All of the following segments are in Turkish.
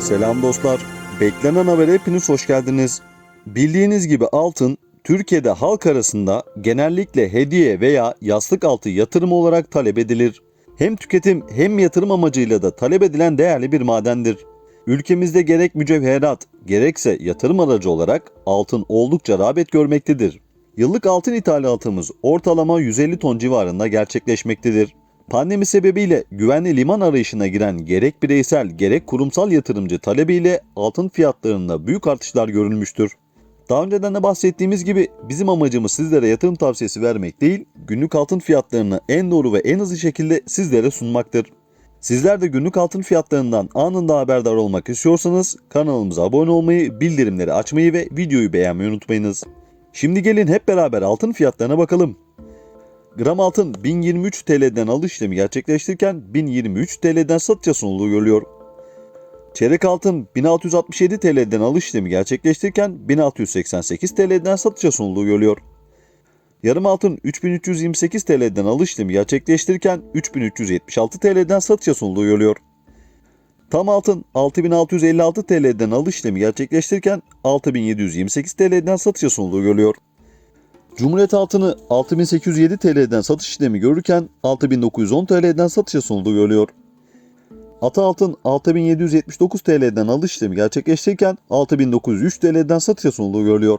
Selam dostlar. Beklenen habere hepiniz hoş geldiniz. Bildiğiniz gibi altın Türkiye'de halk arasında genellikle hediye veya yastık altı yatırım olarak talep edilir. Hem tüketim hem yatırım amacıyla da talep edilen değerli bir madendir. Ülkemizde gerek mücevherat gerekse yatırım aracı olarak altın oldukça rağbet görmektedir. Yıllık altın ithalatımız ortalama 150 ton civarında gerçekleşmektedir. Pandemi sebebiyle güvenli liman arayışına giren gerek bireysel gerek kurumsal yatırımcı talebiyle altın fiyatlarında büyük artışlar görülmüştür. Daha önceden de bahsettiğimiz gibi bizim amacımız sizlere yatırım tavsiyesi vermek değil, günlük altın fiyatlarını en doğru ve en hızlı şekilde sizlere sunmaktır. Sizler de günlük altın fiyatlarından anında haberdar olmak istiyorsanız kanalımıza abone olmayı, bildirimleri açmayı ve videoyu beğenmeyi unutmayınız. Şimdi gelin hep beraber altın fiyatlarına bakalım. Gram altın 1023 TL'den alış işlemi gerçekleştirirken 1023 TL'den satışa sunulduğu görülüyor. Çeyrek altın 1667 TL'den alış işlemi gerçekleştirirken 1688 TL'den satışa sunulduğu görülüyor. Yarım altın 3328 TL'den alış işlemi gerçekleştirirken 3376 TL'den satışa sunulduğu görülüyor. Tam altın 6656 TL'den alış işlemi gerçekleştirirken 6728 TL'den satışa sunulduğu görülüyor. Cumhuriyet altını 6807 TL'den satış işlemi görürken 6910 TL'den satışa sunulduğu görülüyor. Ata altın 6779 TL'den alış işlemi gerçekleştirirken 6903 TL'den satışa sunulduğu görülüyor.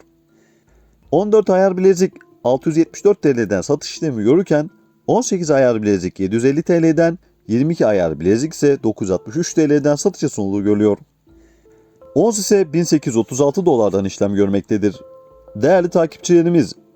14 ayar bilezik 674 TL'den satış işlemi görürken 18 ayar bilezik 750 TL'den 22 ayar bilezik ise 963 TL'den satışa sunulduğu görülüyor. Ons ise 1836 dolardan işlem görmektedir. Değerli takipçilerimiz,